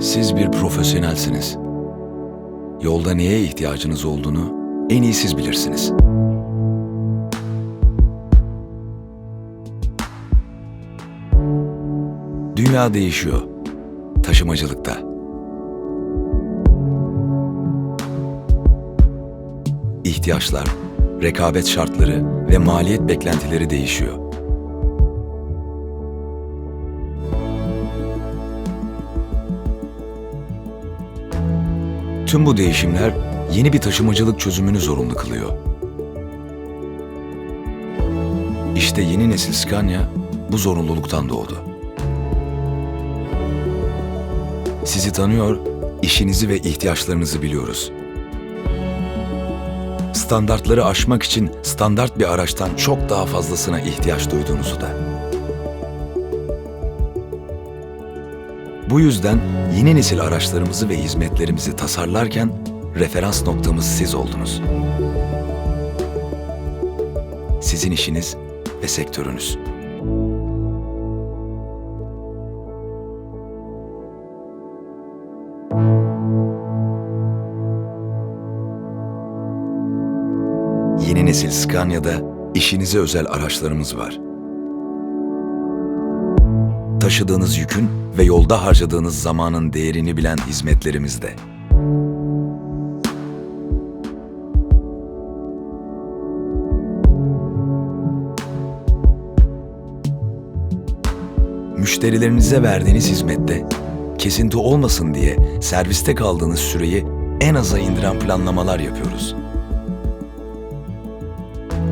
Siz bir profesyonelsiniz. Yolda neye ihtiyacınız olduğunu en iyi siz bilirsiniz. Dünya değişiyor. Taşımacılıkta. İhtiyaçlar, rekabet şartları ve maliyet beklentileri değişiyor. Tüm bu değişimler yeni bir taşımacılık çözümünü zorunlu kılıyor. İşte yeni nesil Scania bu zorunluluktan doğdu. Sizi tanıyor, işinizi ve ihtiyaçlarınızı biliyoruz. Standartları aşmak için standart bir araçtan çok daha fazlasına ihtiyaç duyduğunuzu da. Bu yüzden yeni nesil araçlarımızı ve hizmetlerimizi tasarlarken referans noktamız siz oldunuz. Sizin işiniz ve sektörünüz. Yeni nesil Scania'da işinize özel araçlarımız var. Taşıdığınız yükün ve yolda harcadığınız zamanın değerini bilen hizmetlerimiz de. Müşterilerinize verdiğiniz hizmette kesinti olmasın diye serviste kaldığınız süreyi en aza indiren planlamalar yapıyoruz.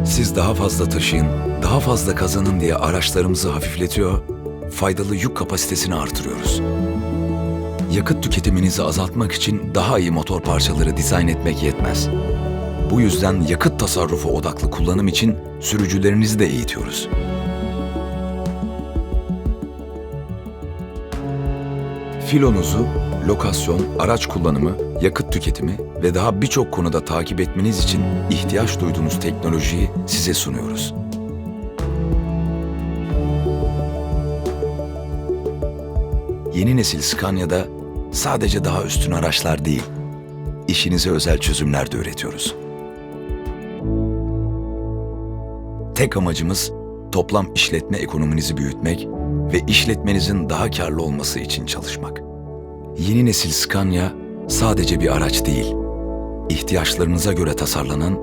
Siz daha fazla taşıyın, daha fazla kazanın diye araçlarımızı hafifletiyor, faydalı yük kapasitesini artırıyoruz. Yakıt tüketiminizi azaltmak için daha iyi motor parçaları dizayn etmek yetmez. Bu yüzden yakıt tasarrufu odaklı kullanım için sürücülerinizi de eğitiyoruz. Filonuzu, lokasyon, araç kullanımı, yakıt tüketimi ve daha birçok konuda takip etmeniz için ihtiyaç duyduğunuz teknolojiyi size sunuyoruz. Yeni nesil Scania'da sadece daha üstün araçlar değil, işinize özel çözümler de üretiyoruz. Tek amacımız toplam işletme ekonominizi büyütmek ve işletmenizin daha karlı olması için çalışmak. Yeni nesil Scania sadece bir araç değil, ihtiyaçlarınıza göre tasarlanan,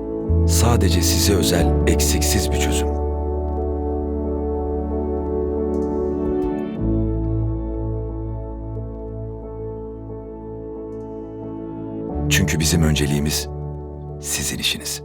sadece size özel eksiksiz bir çözüm. Çünkü bizim önceliğimiz sizin işiniz.